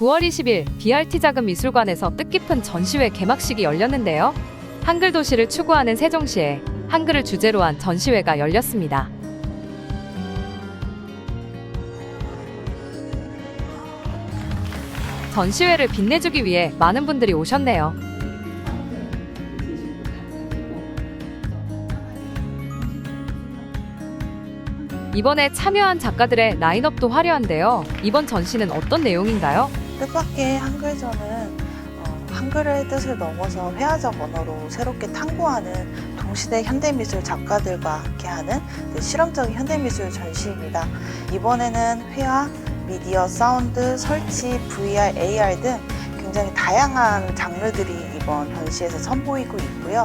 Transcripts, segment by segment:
9월 20일 BRT 자금 미술관에서 뜻깊은 전시회 개막식이 열렸는데요. 한글 도시를 추구하는 세종시에 한글을 주제로 한 전시회가 열렸습니다. 전시회를 빛내주기 위해 많은 분들이 오셨네요. 이번에 참여한 작가들의 라인업도 화려한데요. 이번 전시는 어떤 내용인가요? 뜻밖의 한글전은 어, 한글의 뜻을 넘어서 회화적 언어로 새롭게 탐구하는 동시대 현대미술 작가들과 함께하는 네, 실험적인 현대미술 전시입니다. 이번에는 회화, 미디어, 사운드, 설치, VR, AR 등 굉장히 다양한 장르들이 이번 전시에서 선보이고 있고요.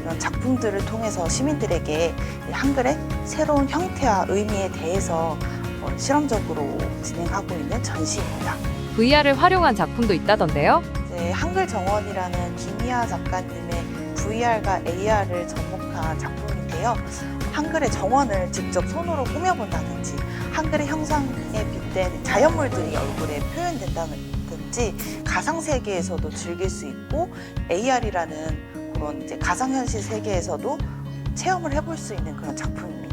이런 작품들을 통해서 시민들에게 이 한글의 새로운 형태와 의미에 대해서 어, 실험적으로 진행하고 있는 전시입니다. VR을 활용한 작품도 있다던데요. 이제 한글 정원이라는 김희아 작가님의 VR과 AR을 접목한 작품인데요. 한글의 정원을 직접 손으로 꾸며본다든지 한글의 형상에 빗댄 자연물들이 얼굴에 표현된다든지 가상 세계에서도 즐길 수 있고 AR이라는 그런 이제 가상현실 세계에서도 체험을 해볼 수 있는 그런 작품입니다.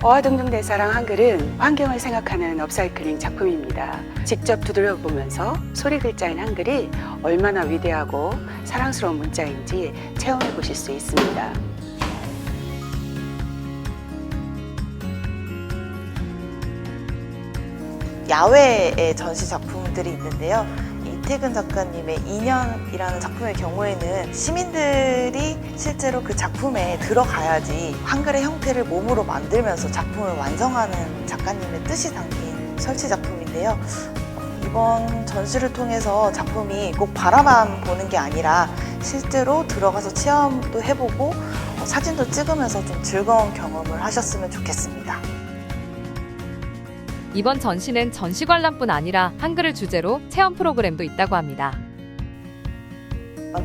어화동동 대사랑 한글은 환경을 생각하는 업사이클링 작품입니다. 직접 두드려 보면서 소리 글자인 한글이 얼마나 위대하고 사랑스러운 문자인지 체험해 보실 수 있습니다. 야외의 전시 작품들이 있는데요. 이태근 작가님의 인연이라는 작품의 경우에는 시민들이 실제로 그 작품에 들어가야지 한글의 형태를 몸으로 만들면서 작품을 완성하는 작가님의 뜻이 담긴 설치 작품인데요. 이번 전시를 통해서 작품이 꼭 바라만 보는 게 아니라 실제로 들어가서 체험도 해보고 어, 사진도 찍으면서 좀 즐거운 경험을 하셨으면 좋겠습니다. 이번 전시는 전시 관람뿐 아니라 한글을 주제로 체험 프로그램도 있다고 합니다.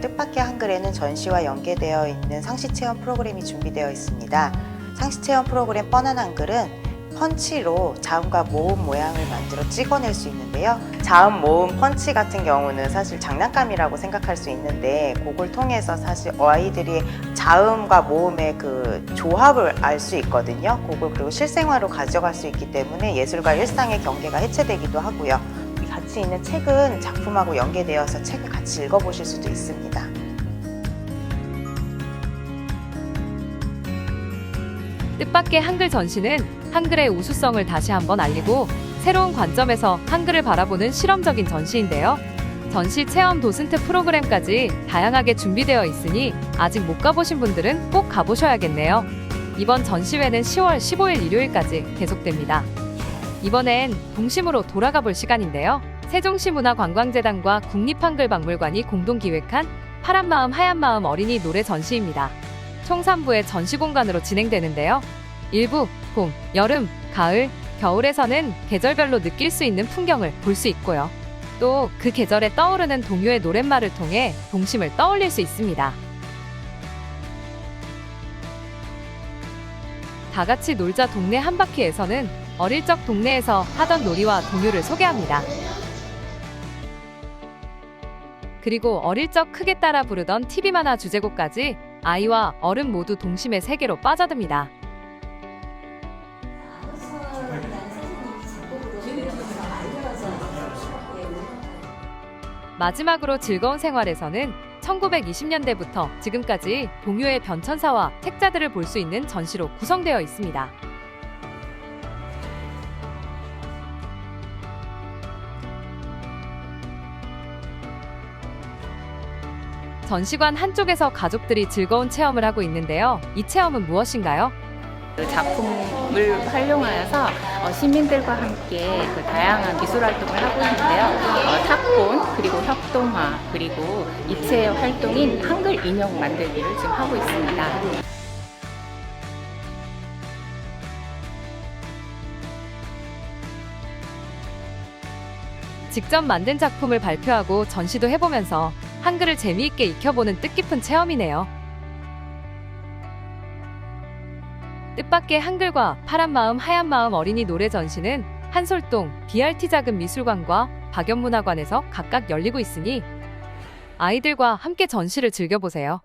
뜻밖의 한글에는 전시와 연계되어 있는 상시 체험 프로그램이 준비되어 있습니다. 상시 체험 프로그램 뻔한 한글은 펀치로 자음과 모음 모양을 만들어 찍어낼 수 있는데요. 자음, 모음, 펀치 같은 경우는 사실 장난감이라고 생각할 수 있는데 그걸 통해서 사실 아이들이 자음과 모음의 그 조합을 알 수 있거든요. 그걸 그리고 실생활로 가져갈 수 있기 때문에 예술과 일상의 경계가 해체되기도 하고요. 이 같이 있는 책은 작품하고 연계되어서 책을 같이 읽어보실 수도 있습니다. 뜻밖의 한글 전시는 한글의 우수성을 다시 한번 알리고 새로운 관점에서 한글을 바라보는 실험적인 전시인데요. 전시 체험 도슨트 프로그램까지 다양하게 준비되어 있으니 아직 못 가보신 분들은 꼭 가보셔야겠네요. 이번 전시회는 10월 15일 일요일까지 계속됩니다. 이번엔 동심으로 돌아가 볼 시간인데요. 세종시 문화관광재단과 국립한글박물관이 공동 기획한 파란 마음 하얀 마음 어린이 노래 전시입니다. 총 3부의 전시 공간으로 진행되는데요. 일부 봄, 여름, 가을, 겨울에서는 계절별로 느낄 수 있는 풍경을 볼 수 있고요. 또 그 계절에 떠오르는 동요의 노랫말을 통해 동심을 떠올릴 수 있습니다. 다 같이 놀자 동네 한 바퀴에서는 어릴 적 동네에서 하던 놀이와 동요를 소개합니다. 그리고 어릴 적 크게 따라 부르던 TV 만화 주제곡까지 아이와 어른 모두 동심의 세계로 빠져듭니다. 마지막으로 즐거운 생활에서는 1920년대부터 지금까지 동요의 변천사와 책자들을 볼 수 있는 전시로 구성되어 있습니다. 전시관 한쪽에서 가족들이 즐거운 체험을 하고 있는데요. 이 체험은 무엇인가요? 그 작품을 활용하여서 어, 시민들과 함께 그 다양한 미술 활동을 하고 있는데요. 어, 탁본 그리고 협동화 그리고 입체 활동인 한글 인형 만들기를 지금 하고 있습니다. 직접 만든 작품을 발표하고 전시도 해보면서 한글을 재미있게 익혀보는 뜻깊은 체험이네요. 뜻밖의 한글과 파란 마음 하얀 마음 어린이 노래 전시는 한솔동 BRT 작은 미술관과 박연문화관에서 각각 열리고 있으니 아이들과 함께 전시를 즐겨보세요.